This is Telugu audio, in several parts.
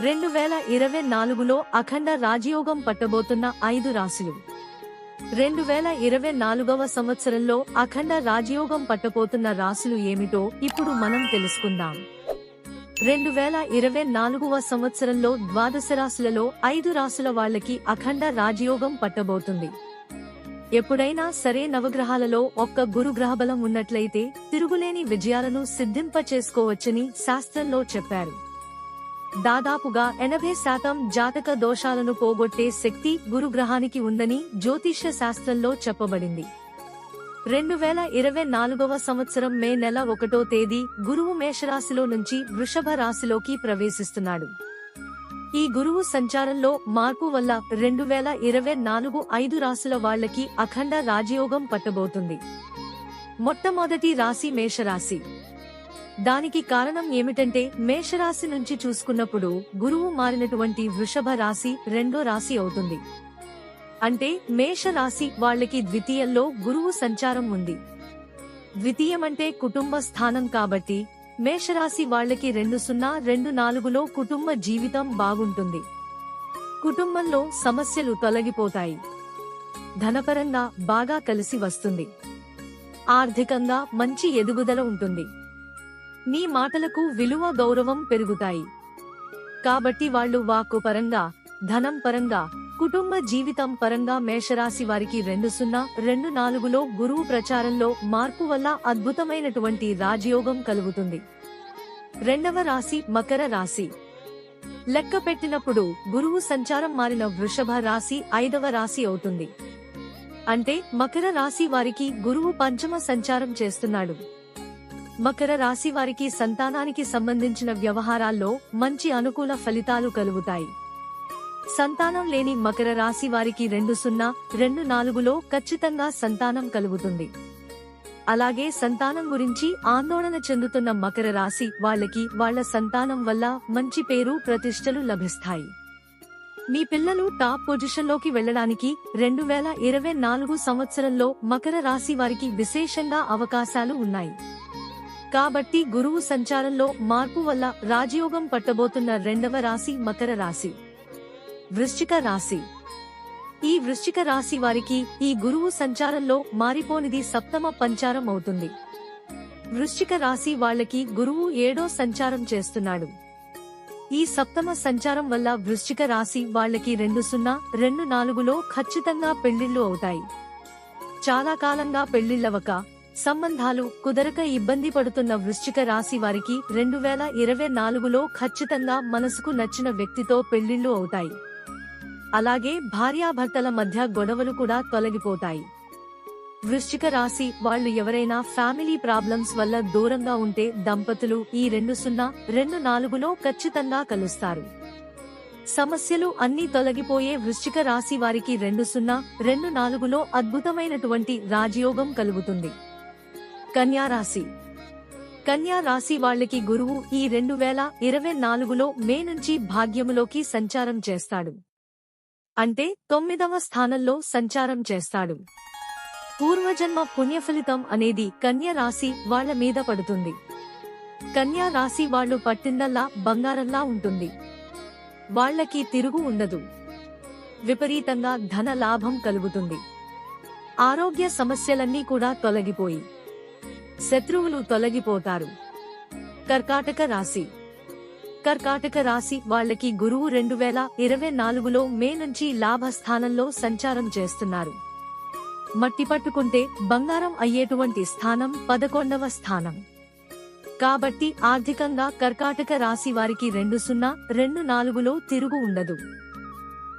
రెండు వేల ఇరవై నాలుగులో అఖండ రాజయోగం పట్టబోతున్న ఐదు రాశులు. రెండు వేల ఇరవై నాలుగవ సంవత్సరంలో అఖండ రాజయోగం పట్టబోతున్న రాశులు ఏమిటో ఇప్పుడు మనం తెలుసుకుందాం. రెండు వేల ఇరవై నాలుగవ సంవత్సరంలో ద్వాదశ రాశులలో ఐదు రాశుల వాళ్ళకి అఖండ రాజయోగం పట్టబోతుంది. ఎప్పుడైనా సరే నవగ్రహాలలో ఒక్క గురు గ్రహబలం ఉన్నట్లయితే తిరుగులేని విజయాలను సిద్ధింప చేసుకోవచ్చని శాస్త్రంలో చెప్పారు. దాదాపుగా ఎనభై శాతం జాతక దోషాలను పోగొట్టే శక్తి గురుగ్రహానికి ఉందని జ్యోతిష్య శాస్త్రంలో చెప్పబడింది. రెండు వేల ఇరవై నాలుగవ సంవత్సరం మే నెల ఒకటో తేదీ గురువు మేషరాశిలో నుంచి వృషభ రాశిలోకి ప్రవేశిస్తున్నాడు. ఈ గురువు సంచారంలో మార్పు వల్ల రెండు వేల ఇరవై నాలుగు ఐదు రాశుల వాళ్ళకి అఖండ రాజయోగం పట్టబోతుంది. మొట్టమొదటి రాశి మేషరాశి. దానికి కారణం ఏమిటంటే మేషరాశి నుంచి చూసుకున్నప్పుడు గురువు మారినటువంటి వృషభ రాశి రెండో రాశి అవుతుంది. అంటే మేషరాశి వాళ్ళకి ద్వితీయంలో గురువు సంచారం ఉంది. ద్వితీయం అంటే కుటుంబ స్థానం కాబట్టి మేషరాశి వాళ్ళకి రెండు సున్నా రెండు నాలుగులో కుటుంబ జీవితం బాగుంటుంది. కుటుంబంలో సమస్యలు తొలగిపోతాయి. ధనపరంగా బాగా కలిసి వస్తుంది. ఆర్థికంగా మంచి ఎదుగుదల ఉంటుంది. నీ మాటలకు విలువ గౌరవం పెరుగుతాయి. కాబట్టి వాళ్ళు వాక్కు పరంగా ధనం పరంగా కుటుంబ జీవితం పరంగా మేషరాశి వారికి రెండు సున్నా రెండు నాలుగులో గురువు ప్రచారంలో మార్పు వల్ల అద్భుతమైనటువంటి రాజయోగం కలుగుతుంది. రెండవ రాశి మకర రాశి. లెక్క పెట్టినప్పుడు గురువు సంచారం మారిన వృషభ రాశి ఐదవ రాశి అవుతుంది. అంటే మకర రాశి వారికి గురువు పంచమ సంచారం చేస్తున్నాడు. మకర రాశి వారికి సంతానానికి సంబంధించిన వ్యవహారాల్లో మంచి అనుకూల ఫలితాలు కలుగుతాయి. సంతానం లేని మకర రాశి వారికి రెండు సున్నా రెండు నాలుగులో ఖచ్చితంగా సంతానం కలుగుతుంది. అలాగే సంతానం గురించి ఆందోళన చెందుతున్న మకర రాశి వాళ్ళకి వాళ్ళ సంతానం వల్ల మంచి పేరు ప్రతిష్టలు లభిస్తాయి. మీ పిల్లలు టాప్ పొజిషన్లోకి వెళ్ళడానికి రెండు వేల ఇరవై నాలుగు సంవత్సరంలో మకర రాశి వారికి విశేషంగా అవకాశాలు ఉన్నాయి. కాబట్టి గురువు సంచారంలో మార్పు వల్ల రాజయోగం పట్టబోతున్న రెండవ రాశి మకర రాశి. వృశ్చిక రాశి. ఈ వృశ్చిక రాశి వారికి ఈ గురువు సంచారంలో మారిపోనిది సప్తమ పంచారం అవుతుంది. వృశ్చిక రాశి వాళ్ళకి గురువు ఏడో సంచారం చేస్తున్నాడు. ఈ సప్తమ సంచారం వల్ల వృశ్చిక రాశి వాళ్ళకి రెండు సున్నా రెండు నాలుగులో ఖచ్చితంగా పెళ్ళిళ్ళు అవుతాయి. చాలా కాలంగా పెళ్ళిళ్ళవక సంబంధాలు కుదరక ఇబ్బంది పడుతున్న వృశ్చిక రాశి వారికి రెండు వేల ఇరవై నాలుగులో ఖచ్చితంగా మనసుకు నచ్చిన వ్యక్తితో పెళ్ళిళ్ళు అవుతాయి. అలాగే భార్యాభర్తల మధ్య గొడవలు కూడా తొలగిపోతాయి. వృశ్చిక రాశి వాళ్ళు ఎవరైనా ఫ్యామిలీ ప్రాబ్లమ్స్ వల్ల దూరంగా ఉంటే దంపతులు ఈ రెండు సున్నా రెండు నాలుగులో ఖచ్చితంగా కలుస్తారు. సమస్యలు అన్ని తొలగిపోయే వృశ్చిక రాశి వారికి రెండు సున్నా రెండు నాలుగులో అద్భుతమైనటువంటి రాజయోగం కలుగుతుంది. కన్యా రాశి. కన్యా రాశి వాళ్ళకి గురువు ఈ రెండు వేల ఇరవై నాలుగులో మే నుంచి భాగ్యములోకి సంచారం చేస్తాడు. అంటే తొమ్మిదవ స్థానంలో సంచారం చేస్తాడు. పూర్వజన్మ పుణ్యఫలితం అనేది కన్య రాశి వాళ్ళ మీద పడుతుంది. కన్యా రాశి వాళ్ళు పట్టిందల్లా బంగారంలా ఉంటుంది. వాళ్ళకి తిరుగు ఉండదు. విపరీతంగా ధన లాభం కలుగుతుంది. ఆరోగ్య సమస్యలన్నీ కూడా తొలగిపోయి శత్రువులు తొలగిపోతారు. కర్కాటక రాశి. కర్కాటక రాశి వాళ్ళకి గురువు రెండు వేల ఇరవై నాలుగులో మే నుంచి లాభస్థానంలో సంచారం చేస్తున్నారు. మట్టి పట్టుకుంటే బంగారం అయ్యేటువంటి స్థానం పదకొండవ స్థానం. కాబట్టి ఆర్థికంగా కర్కాటక రాశి వారికి రెండు సున్నా రెండు నాలుగులో తిరుగు ఉండదు.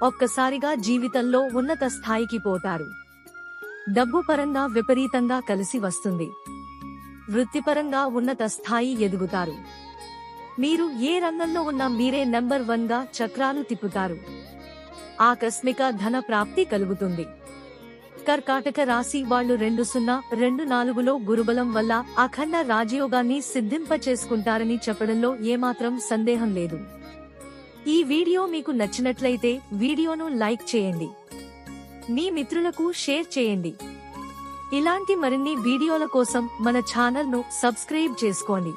ఒక్కసారిగా జీవితంలో ఉన్నత స్థాయికి పోతారు. డబ్బు పరంగా విపరీతంగా కలిసి వస్తుంది. వృత్తిపరంగా ఉన్నత స్థాయి ఎదుగుతారు. మీరు ఏ రంగంలో ఉన్నా మీరే నెంబర్ వన్గా చక్రాలు తిప్పుతారు. ఆకస్మిక ధన ప్రాప్తి కలుగుతుంది. కర్కాటక రాశి వాళ్ళు రెండు సున్నా రెండు నాలుగులో గురుబలం వల్ల అఖండ రాజయోగాన్ని సిద్ధింప చేసుకుంటారని చెప్పడంలో ఏమాత్రం సందేహం లేదు. ఈ వీడియో మీకు నచ్చినట్లయితే వీడియోను లైక్ చేయండి. మీ మిత్రులకు షేర్ చేయండి. ఇలాంటి మరిన్ని వీడియోల కోసం మన ఛానల్ను సబ్స్క్రైబ్ చేసుకోండి.